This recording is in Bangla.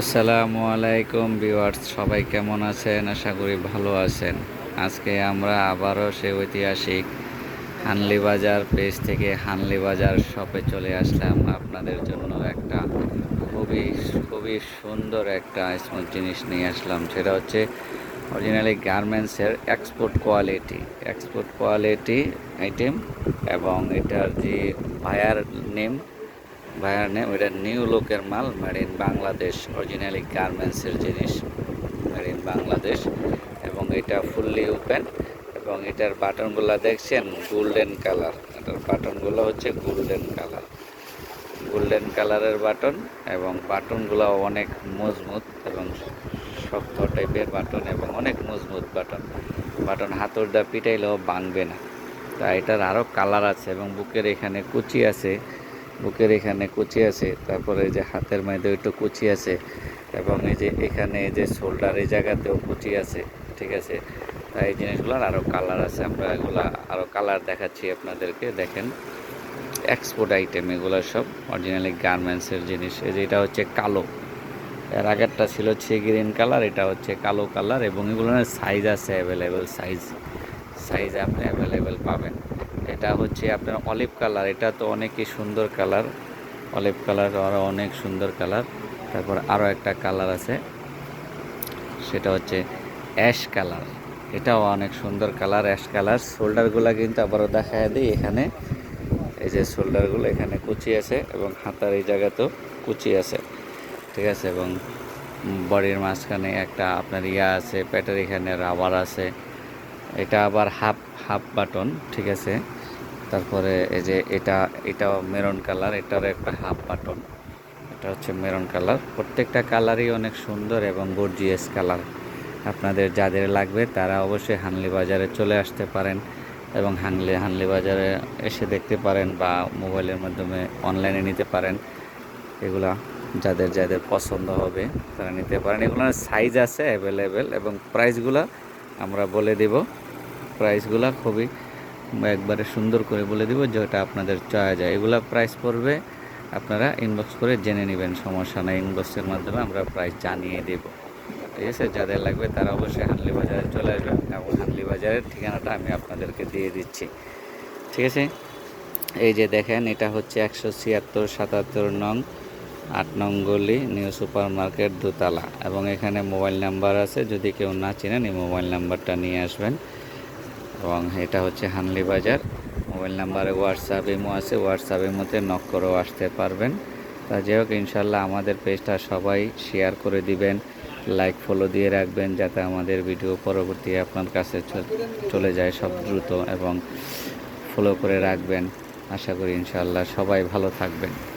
আসসালামু আলাইকুম ভিউয়ার্স, সবাই কেমন আছেন? আশা করি ভালো আছেন। আজকে আমরা আবারও সে ঐতিহাসিক হানলি বাজার পেজ থেকে হানলি বাজার শপে চলে আসলাম। আপনাদের জন্য একটা খুবই খুবই সুন্দর একটা স্মুথ জিনিস নিয়ে আসলাম। সেটা হচ্ছে অরিজিনালি গার্মেন্টসের export quality export quality item এবং এটার যে বায়ার নেম ভাইয়ার নেম এটা নিউ লোকের মাল মেড ইন বাংলাদেশ অরিজিনালি গার্মেন্টসের জিনিস মেড ইন বাংলাদেশ, এবং এটা ফুললি ওপেন এবং এটার বাটনগুলো দেখছেন? গোল্ডেন কালার এটার বাটনগুলো হচ্ছে গোল্ডেন কালার গোল্ডেন কালারের বাটন, এবং বাটনগুলো অনেক মজবুত, এবং শক্ত টাইপের বাটন, এবং অনেক মজবুত বাটন। বাটন হাতুড়দা পিটাইলেও ভাঙবে না। তা এটার আরও কালার আছে, এবং বুকের এখানে কুচি আছে। বুকের এখানে কুচি আছে, তারপরে যে হাতের মধ্যে একটু কুচি আছে এবং এই যে এখানে যে শোল্ডার এই জায়গাতেও কুচি আছে, ঠিক আছে? তাই এই জিনিসগুলোর আরও কালার আছে, আমরা এগুলা আরও কালার দেখাচ্ছি আপনাদেরকে। দেখেন এক্সপোর্ট আইটেম এগুলো সব অরিজিনালি গার্মেন্টসের জিনিস। এই যে এটা হচ্ছে কালো। এর আগেরটা ছিল হচ্ছে গ্রিন কালার এটা হচ্ছে কালো কালার এবং এগুলোর সাইজ আছে অ্যাভেলেবেল সাইজ সাইজ আপনি অ্যাভেলেবেল পাবেন। এটা হচ্ছে আপনার অলিভ কালার এটা তো অনেকই সুন্দর কালার অলিভ কালার আরও অনেক সুন্দর কালার তারপর আরও একটা কালার আছে, সেটা হচ্ছে অ্যাশ কালার এটাও অনেক সুন্দর কালার অ্যাশ কালার শোল্ডারগুলো কিন্তু আবারও দেখা দিই এখানে। এই যে শোল্ডারগুলো এখানে কুচি আছে এবং হাতার এই জায়গাতেও কুচি আছে। ঠিক আছে? এবং বডির মাঝখানে একটা আপনার ইয়া আছে পেটের এখানে রাবার আছে। এটা আবার হাফ হাফ বাটন, ঠিক আছে? তারপরে এই যে এটা, এটাও মেরুন কালার এটার একটা হাফ বাটন। এটা হচ্ছে মেরুন কালার। প্রত্যেকটা কালারই অনেক সুন্দর এবং গর্জিয়াস কালার। আপনাদের যাদের লাগবে তারা অবশ্যই হানলি বাজারে চলে আসতে পারেন এবং হানলি হানলি বাজারে এসে দেখতে পারেন বা মোবাইলের মাধ্যমে অনলাইনে নিতে পারেন। এগুলা যাদের যাদের পছন্দ হবে তারা নিতে পারেন। এগুলোর সাইজ আছে অ্যাভেলেবেল এবং প্রাইসগুলো আমরা বলে দেব। প্রাইসগুলো খুবই একবারে সুন্দর করে বলে দিব, যেটা আপনাদের চাওয়া যায়। এগুলা প্রাইস পড়বে, আপনারা ইনবক্স করে জেনে নেবেন, সমস্যা নেই। ইনবক্সের মাধ্যমে আমরা প্রাইস জানিয়ে দেব। ঠিক আছে? যাদের লাগবে তারা অবশ্যই হানলি বাজারে চলে আসবেন এবং হানলি বাজারের ঠিকানাটা আমি আপনাদেরকে দিয়ে দিচ্ছি। ঠিক আছে? এই যে দেখেন, এটা হচ্ছে একশো ছিয়াত্তর সাতাত্তর নং আট নং গলি, নিউ সুপার মার্কেট দোতলা এবং এখানে মোবাইল নাম্বার আছে। যদি কেউ না চেনেন, এই মোবাইল নাম্বারটা নিয়ে আসবেন। এবং এটা হচ্ছে হানলি বাজার। মোবাইল নাম্বারে হোয়াটসঅ্যাপ ইমো আছে। হোয়াটসঅ্যাপ ইমোতে নক করেও আসতে পারবেন। তা যাই হোক, ইনশাল্লাহ আমাদের পেজটা সবাই শেয়ার করে দিবেন, লাইক, ফলো দিয়ে রাখবেন, যাতে আমাদের ভিডিও পরবর্তী আপনার কাছে চলে যায় সব দ্রুত এবং ফলো করে রাখবেন। আশা করি ইনশাল্লাহ সবাই ভালো থাকবেন।